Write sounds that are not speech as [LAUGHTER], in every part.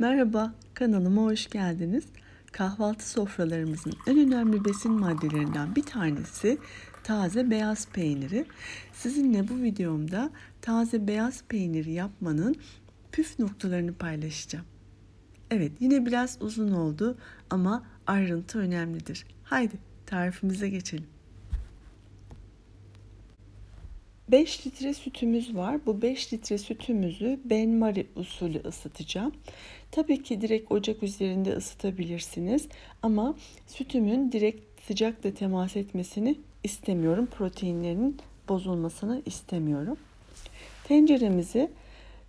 Merhaba, kanalıma hoş geldiniz. Kahvaltı sofralarımızın en önemli besin maddelerinden bir tanesi taze beyaz peyniri. Sizinle bu videomda taze beyaz peyniri yapmanın püf noktalarını paylaşacağım. Evet, yine biraz uzun oldu ama ayrıntı önemlidir. Haydi tarifimize geçelim. 5 litre sütümüz var. Bu 5 litre sütümüzü benmari usulü ısıtacağım. Tabii ki direkt ocak üzerinde ısıtabilirsiniz ama sütümün direkt sıcakla temas etmesini istemiyorum. Proteinlerinin bozulmasını istemiyorum. Tenceremizi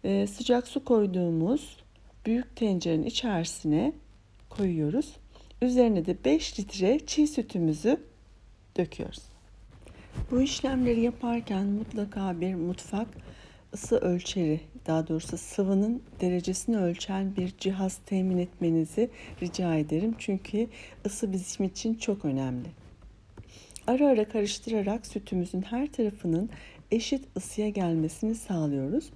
e, sıcak su koyduğumuz büyük tencerenin içerisine koyuyoruz. Üzerine de 5 litre çiğ sütümüzü döküyoruz. Bu işlemleri yaparken mutlaka bir mutfak ısı ölçeri, daha doğrusu sıvının derecesini ölçen bir cihaz temin etmenizi rica ederim. Çünkü ısı bizim için çok önemli. Ara ara karıştırarak sütümüzün her tarafının eşit ısıya gelmesini sağlıyoruz.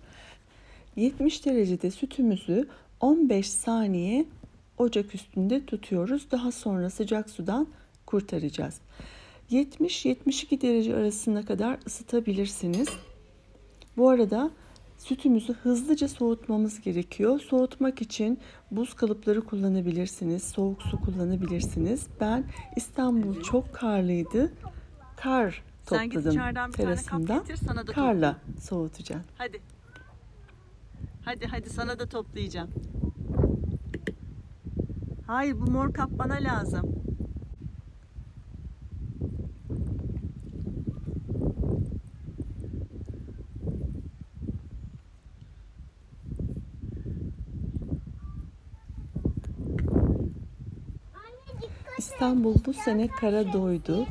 70 derecede sütümüzü 15 saniye ocak üstünde tutuyoruz. Daha sonra sıcak sudan kurtaracağız. 70-72 derece arasına kadar ısıtabilirsiniz. Bu arada sütümüzü hızlıca soğutmamız gerekiyor. Soğutmak için buz kalıpları kullanabilirsiniz, soğuk su kullanabilirsiniz. Ben İstanbul çok karlıydı. Kar Sen git topladım içeriden bir tane kap getir, sana da Karla soğutacağım. Hadi. Hadi hadi sana da toplayacağım. Hayır bu mor kap bana lazım. İstanbul bu sene kara doydu.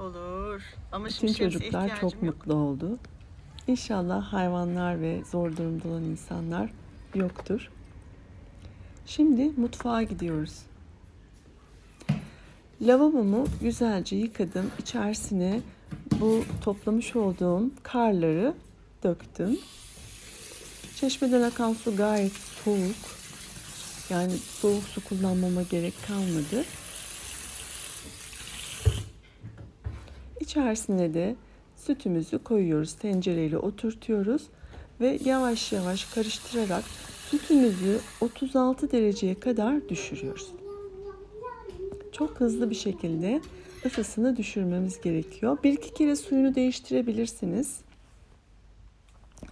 Olur. Ama Bütün çocuklar çok yok. mutlu oldu. İnşallah hayvanlar ve zor durumda olan insanlar yoktur. Şimdi mutfağa gidiyoruz. Lavabomu güzelce yıkadım. İçerisine bu toplamış olduğum karları döktüm. Çeşmeden akan su gayet soğuk. Yani soğuk su kullanmama gerek kalmadı. İçerisine de sütümüzü koyuyoruz. Tencereyle oturtuyoruz ve yavaş yavaş karıştırarak sütümüzü 36 dereceye kadar düşürüyoruz. Çok hızlı bir şekilde ısısını düşürmemiz gerekiyor. Bir iki kere suyunu değiştirebilirsiniz.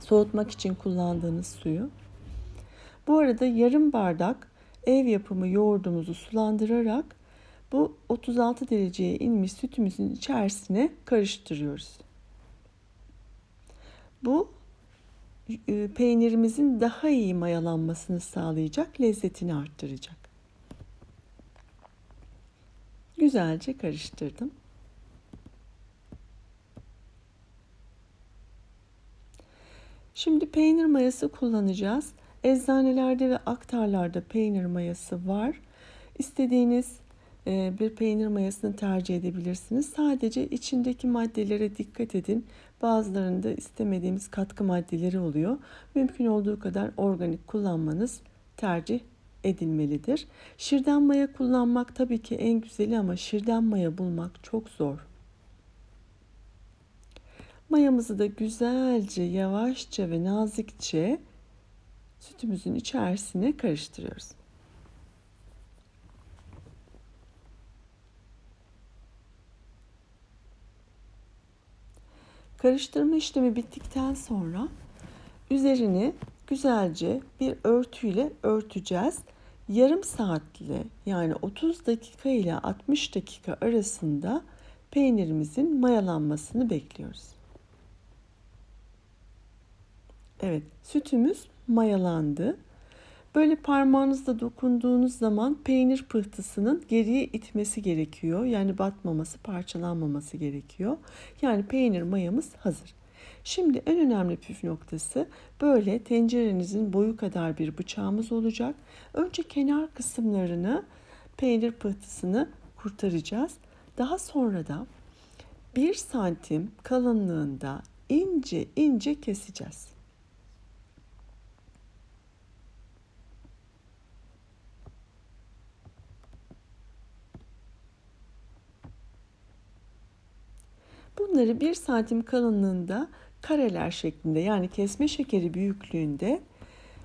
Soğutmak için kullandığınız suyu. Bu arada yarım bardak ev yapımı yoğurdumuzu sulandırarak bu 36 dereceye inmiş sütümüzün içerisine karıştırıyoruz. Bu e, peynirimizin daha iyi mayalanmasını sağlayacak, lezzetini arttıracak. Güzelce karıştırdım. Şimdi peynir mayası kullanacağız. Eczanelerde ve aktarlarda peynir mayası var. İstediğiniz bir peynir mayasını tercih edebilirsiniz. Sadece içindeki maddelere dikkat edin. Bazılarında istemediğimiz katkı maddeleri oluyor. Mümkün olduğu kadar organik kullanmanız tercih edilmelidir. Şirden maya kullanmak tabii ki en güzeli ama şirden maya bulmak çok zor. Mayamızı da güzelce, yavaşça ve nazikçe sütümüzün içerisine karıştırıyoruz. Karıştırma işlemi bittikten sonra üzerini güzelce bir örtüyle örteceğiz. Yarım saatle yani 30 dakika ile 60 dakika arasında peynirimizin mayalanmasını bekliyoruz. Evet, sütümüz mayalandı. Böyle parmağınızla dokunduğunuz zaman peynir pıhtısının geriye itmesi gerekiyor. Yani batmaması, parçalanmaması gerekiyor. Yani peynir mayamız hazır. Şimdi en önemli püf noktası böyle tencerenizin boyu kadar bir bıçağımız olacak. Önce kenar kısımlarını peynir pıhtısını kurtaracağız. Daha sonra da 1 santim kalınlığında ince ince keseceğiz. Bunları 1 santim kalınlığında kareler şeklinde yani kesme şekeri büyüklüğünde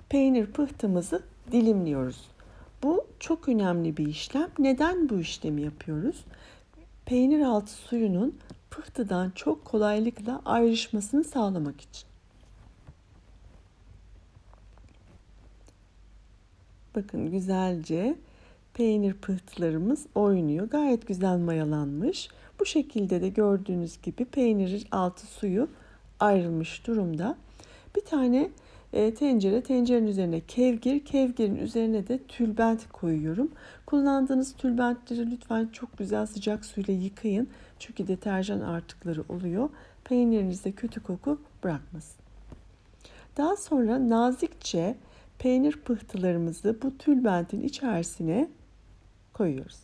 peynir pıhtımızı dilimliyoruz. Bu çok önemli bir işlem. Neden bu işlemi yapıyoruz? Peynir altı suyunun pıhtıdan çok kolaylıkla ayrışmasını sağlamak için. Bakın güzelce peynir pıhtılarımız oynuyor. Gayet güzel mayalanmış. Bu şekilde de gördüğünüz gibi peynirin altı suyu ayrılmış durumda. Bir tane e, tencere, tencerenin üzerine kevgir, kevgirin üzerine de tülbent koyuyorum. Kullandığınız tülbentleri lütfen çok güzel sıcak suyla yıkayın. Çünkü deterjan artıkları oluyor. Peynirinizde kötü koku bırakmasın. Daha sonra nazikçe peynir pıhtılarımızı bu tülbentin içerisine koyuyoruz.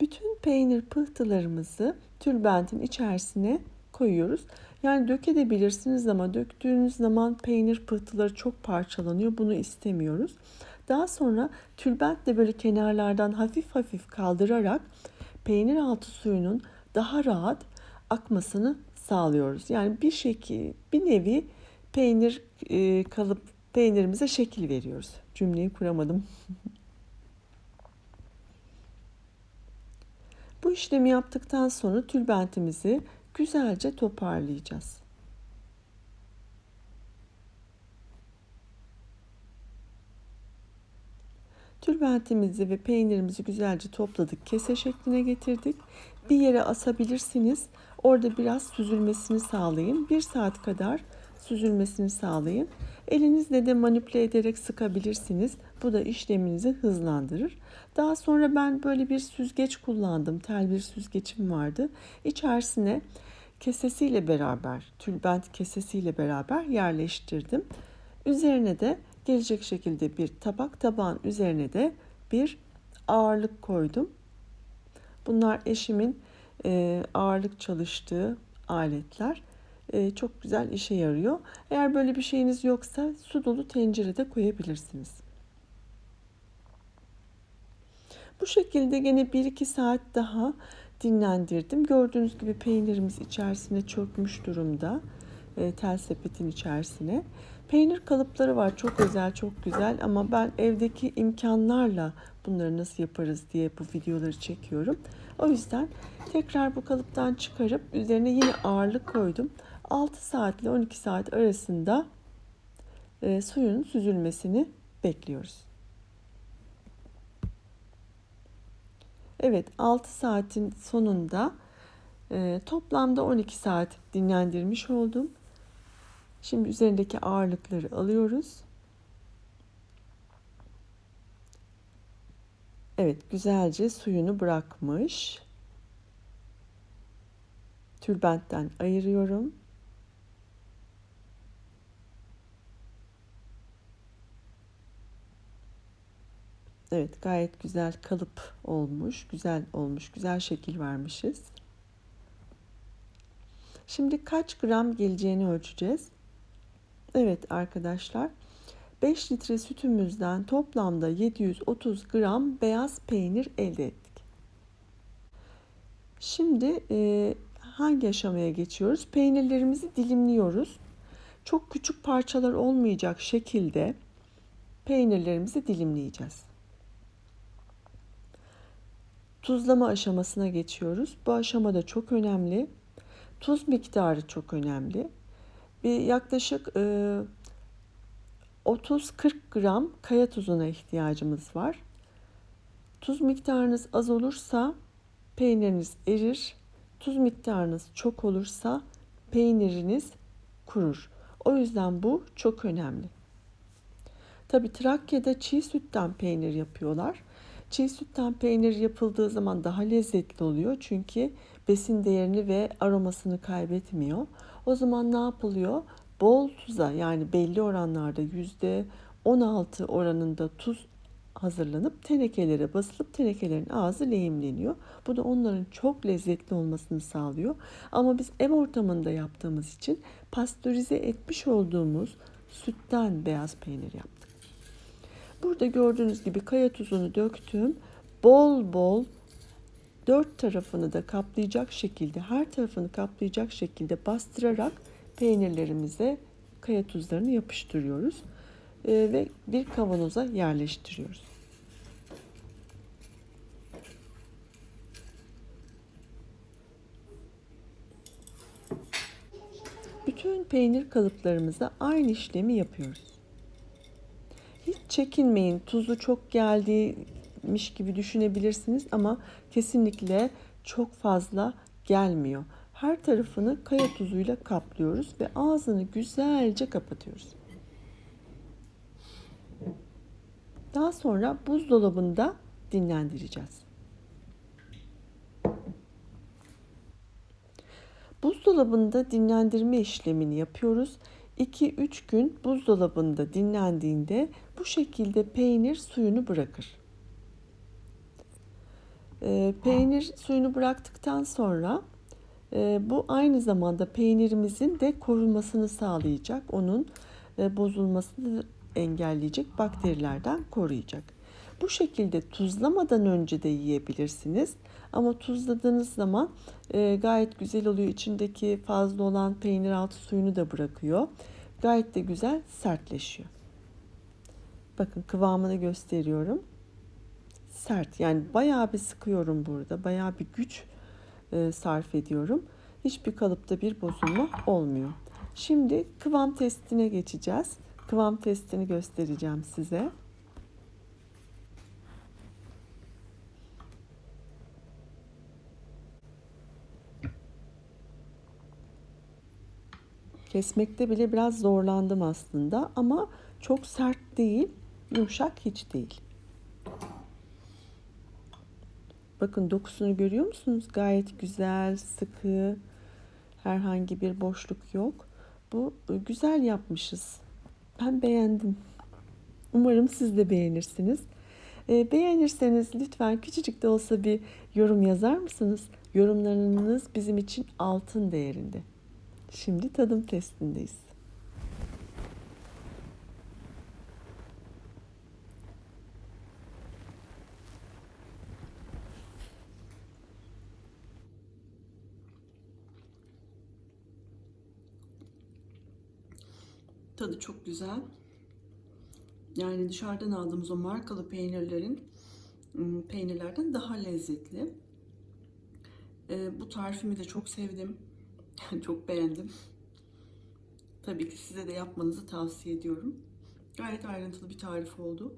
Bütün peynir pıhtılarımızı tülbentin içerisine koyuyoruz. Yani dökebilirsiniz ama döktüğünüz zaman peynir pıhtıları çok parçalanıyor. Bunu istemiyoruz. Daha sonra tülbentle böyle kenarlardan hafif hafif kaldırarak peynir altı suyunun daha rahat akmasını sağlıyoruz. Yani bir şekil, bir nevi peynir e, kalıp peynirimize şekil veriyoruz. Cümleyi kuramadım. [LAUGHS] Bu işlemi yaptıktan sonra tülbentimizi güzelce toparlayacağız. Tülbentimizi ve peynirimizi güzelce topladık, kese şekline getirdik. Bir yere asabilirsiniz. Orada biraz süzülmesini sağlayın. Bir saat kadar süzülmesini sağlayın. Elinizle de manipüle ederek sıkabilirsiniz. Bu da işleminizi hızlandırır. Daha sonra ben böyle bir süzgeç kullandım. Tel bir süzgeçim vardı. İçerisine kesesiyle beraber, tülbent kesesiyle beraber yerleştirdim. Üzerine de gelecek şekilde bir tabak, tabağın üzerine de bir ağırlık koydum. Bunlar eşimin e, ağırlık çalıştığı aletler. E, çok güzel işe yarıyor. Eğer böyle bir şeyiniz yoksa su dolu tencerede koyabilirsiniz. Bu şekilde gene 1-2 saat daha dinlendirdim. Gördüğünüz gibi peynirimiz içerisine çökmüş durumda. E, tel sepetin içerisine. Peynir kalıpları var. Çok özel, çok güzel ama ben evdeki imkanlarla bunları nasıl yaparız diye bu videoları çekiyorum. O yüzden tekrar bu kalıptan çıkarıp üzerine yine ağırlık koydum. 6 saat ile 12 saat arasında e, suyun süzülmesini bekliyoruz. Evet 6 saatin sonunda e, toplamda 12 saat dinlendirmiş oldum. Şimdi üzerindeki ağırlıkları alıyoruz. Evet güzelce suyunu bırakmış. Tülbentten ayırıyorum. Evet gayet güzel kalıp olmuş. Güzel olmuş. Güzel şekil vermişiz. Şimdi kaç gram geleceğini ölçeceğiz. Evet arkadaşlar 5 litre sütümüzden toplamda 730 gram beyaz peynir elde ettik. Şimdi e, hangi aşamaya geçiyoruz? Peynirlerimizi dilimliyoruz. Çok küçük parçalar olmayacak şekilde peynirlerimizi dilimleyeceğiz. Tuzlama aşamasına geçiyoruz. Bu aşama da çok önemli. Tuz miktarı çok önemli. Bir yaklaşık e, 30-40 gram kaya tuzuna ihtiyacımız var. Tuz miktarınız az olursa peyniriniz erir. Tuz miktarınız çok olursa peyniriniz kurur. O yüzden bu çok önemli. Tabi Trakya'da çiğ sütten peynir yapıyorlar. Çiğ sütten peynir yapıldığı zaman daha lezzetli oluyor. Çünkü besin değerini ve aromasını kaybetmiyor. O zaman ne yapılıyor? Bol tuza yani belli oranlarda yüzde 16 oranında tuz hazırlanıp tenekelere basılıp tenekelerin ağzı lehimleniyor. Bu da onların çok lezzetli olmasını sağlıyor. Ama biz ev ortamında yaptığımız için pastörize etmiş olduğumuz sütten beyaz peynir yaptık. Burada gördüğünüz gibi kaya tuzunu döktüm. Bol bol dört tarafını da kaplayacak şekilde, her tarafını kaplayacak şekilde bastırarak peynirlerimize kaya tuzlarını yapıştırıyoruz Ee, ve bir kavanoza yerleştiriyoruz. Bütün peynir kalıplarımıza aynı işlemi yapıyoruz. Hiç çekinmeyin. Tuzu çok geldiğmiş gibi düşünebilirsiniz ama kesinlikle çok fazla gelmiyor. Her tarafını kaya tuzuyla kaplıyoruz ve ağzını güzelce kapatıyoruz. Daha sonra buzdolabında dinlendireceğiz. Buzdolabında dinlendirme işlemini yapıyoruz. 2-3 gün buzdolabında dinlendiğinde bu şekilde peynir suyunu bırakır. Ee, peynir suyunu bıraktıktan sonra e, bu aynı zamanda peynirimizin de korunmasını sağlayacak. Onun e, bozulmasını engelleyecek, bakterilerden koruyacak. Bu şekilde tuzlamadan önce de yiyebilirsiniz. Ama tuzladığınız zaman e, gayet güzel oluyor. İçindeki fazla olan peynir altı suyunu da bırakıyor. Gayet de güzel sertleşiyor. Bakın kıvamını gösteriyorum. Sert yani bayağı bir sıkıyorum burada. Bayağı bir güç e, sarf ediyorum. Hiçbir kalıpta bir bozulma olmuyor. Şimdi kıvam testine geçeceğiz. Kıvam testini göstereceğim size. Kesmekte bile biraz zorlandım aslında ama çok sert değil, yumuşak hiç değil. Bakın dokusunu görüyor musunuz? Gayet güzel, sıkı, herhangi bir boşluk yok. Bu e, güzel yapmışız. Ben beğendim. Umarım siz de beğenirsiniz. E, beğenirseniz lütfen küçücük de olsa bir yorum yazar mısınız? Yorumlarınız bizim için altın değerinde. Şimdi tadım testindeyiz. Tadı çok güzel. Yani dışarıdan aldığımız o markalı peynirlerin ım, peynirlerden daha lezzetli. Ee, bu tarifimi de çok sevdim. çok beğendim. Tabii ki size de yapmanızı tavsiye ediyorum. Gayet ayrıntılı bir tarif oldu.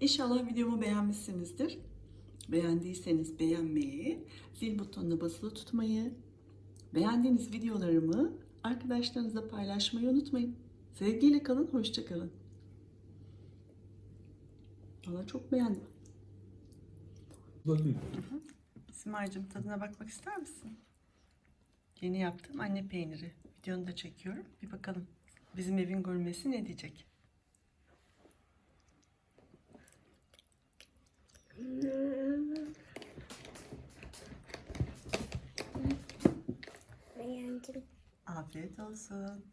İnşallah videomu beğenmişsinizdir. Beğendiyseniz beğenmeyi, zil butonuna basılı tutmayı, beğendiğiniz videolarımı arkadaşlarınızla paylaşmayı unutmayın. Sevgiyle kalın, hoşça kalın. Valla çok beğendim. Bakın. Simay'cığım tadına bakmak ister misin? Yeni yaptığım anne peyniri. Videonu da çekiyorum. Bir bakalım bizim evin gurmesi ne diyecek? Beğendim. Afiyet olsun.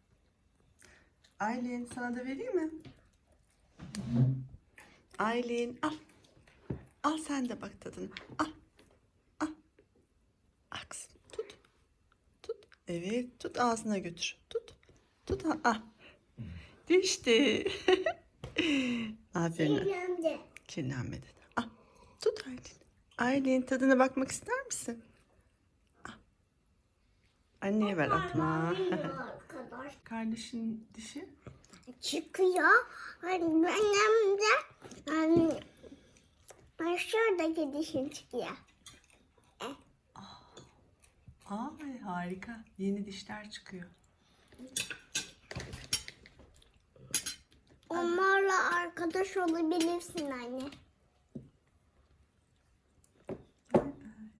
Aylin sana da vereyim mi? Aylin al. Al sen de bak tadına. Al. Al. Kızım. Tut. Tut. Evet. Tut ağzına götür. Tut. Tut. Al. al. Düştü. [LAUGHS] Aferin. Beğendim. Kirlenmedi. Al. Tut Aylin. Aylin tadına bakmak ister misin? Anneye ver atma. [LAUGHS] Kardeşin dişi Çıkıyor. Hani benim de hani hani şuradaki dişim çıkıyor. Ay harika. Yeni dişler çıkıyor. Onlarla arkadaş olabilirsin anne.